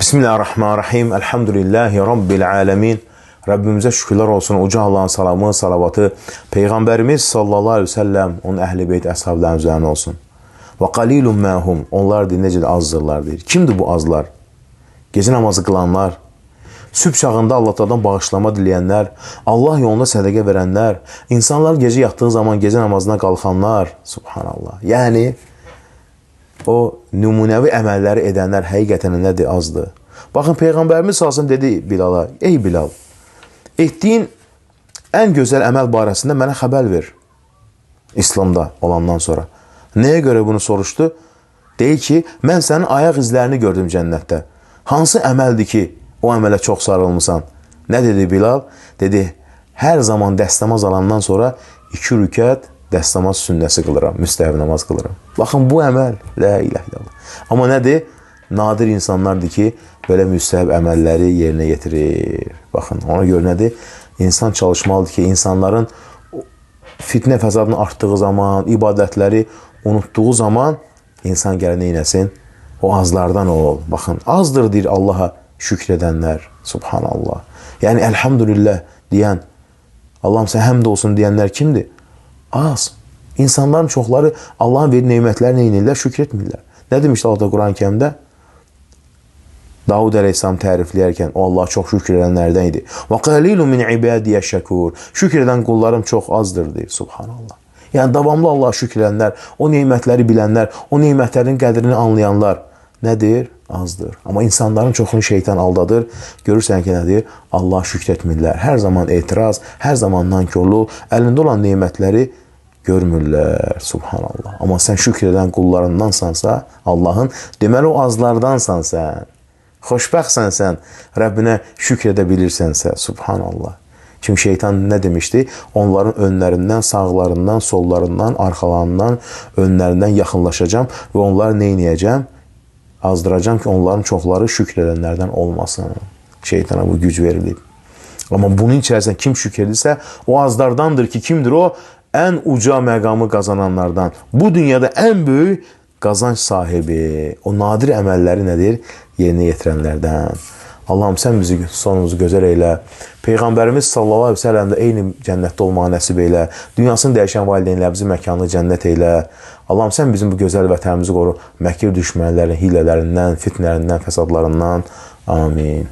Bismillahirrahmanirrahim. Elhamdülillahi Rabbil alemin. Rabbimizə şükürlər olsun. Uca Allahın salamı, salavatı Peyğəmbərimiz sallallahu aleyhi ve sellem, onun əhl-i beyt, əshabların üzərinə olsun. Və qalilun məhum. Onlar deyir, necə azdırlar deyir. Kimdir bu azlar? Gecə namazı qılanlar, sübh çağında Allahdan bağışlama diləyənlər, Allah yolunda sədəqə verənlər, insanlar gecə yatdığı zaman gecə namazına qalxanlar, subhanallah. Yəni, o nümunəvi əməlləri edənlər həqiqətən nədir azdır. Baxın Peyğəmbərimiz salsın dedi Bilala, ey Bilal, etdiyin ən gözəl əməl barəsində mənə xəbər ver. İslamda olandan sonra. Nəyə görə bunu soruşdu? Deyir ki, mən sənin ayaq izlərini gördüm cənnətdə. Hansı əməldir ki, o əmələ çox sarılmısan? Nə dedi Bilal? Dedi, hər zaman dəstəmaz alandan sonra iki rükət dəstəmaz sünnəsi qılıram, müstəhəb namaz qılıram. Baxın, bu əməl, la ilah illallah. Amma nədir? Nadir insanlardır ki, belə müstəhəb əməlləri yerinə yetirir. Baxın, ona görə nədir? İnsan çalışmalıdır ki, insanların fitnə fəsadının artdığı zaman, ibadətləri unutduğu zaman insan gələ neynəsin? O azlardan ol. Baxın, azdır deyir Allaha şükr edənlər. Subhanallah. Yəni, əlhamdülillah deyən, Allahım sən həmd olsun deyənlər kimdir? Az. İnsanların çoxları Allahın verdiyi nemətləri nə edirlər? Şükr etmirlər. Nə demişdi Allah da Quran-ı Kərimdə? Davud əleyhissalam tərifləyərkən o Allah çox şükür edənlərdən idi. Və qalilun min ibadiyə şəkur. Şükür edən qullarım çox azdır deyir. Subhanallah. Yəni davamlı Allah şükür edənlər, o nemətləri bilənlər, o nemətlərin qədrini anlayanlar nədir? Azdır. Amma insanların çoxunu şeytan aldadır. Görürsən ki, nədir? Allah şükür etmirlər. Hər zaman etiraz, hər zaman nankorluq, əlində olan nemətləri görmürlər. Subhanallah. Amma sən şükür edən qullarındansansa, Allahın, deməli o azlardansan sən. Xoşbəxtsən sən, Rəbbinə şükr edə bilirsənsə, subhanallah. Çünki şeytan nə demişdi? Onların önlərindən, sağlarından, sollarından, arxalarından, önlərindən yaxınlaşacağam və onları nə edəcəm? Azdıracağam ki, onların çoxları şükr edənlərdən olmasın. Şeytana bu güc verilib. Amma bunun içərisində kim şükr edirsə, o azlardandır ki, kimdir o? Ən uca məqamı qazananlardan. Bu dünyada ən böyük qazanc sahibi, o nadir əməlləri nədir? Yerinə yetirənlərdən. Allahım sən bizi sonumuzu gözəl eylə. Peyğəmbərimiz sallallahu əleyhi və səlləm də eyni cənnətdə olmağı nəsib eylə. Dünyasını dəyişən valideynlərimizin məkanını cənnət eylə. Allahım sən bizim bu gözəl vətənimizi qoru məkir düşmənlərin, hilələrindən, fitnələrindən, fəsadlarından. Amin.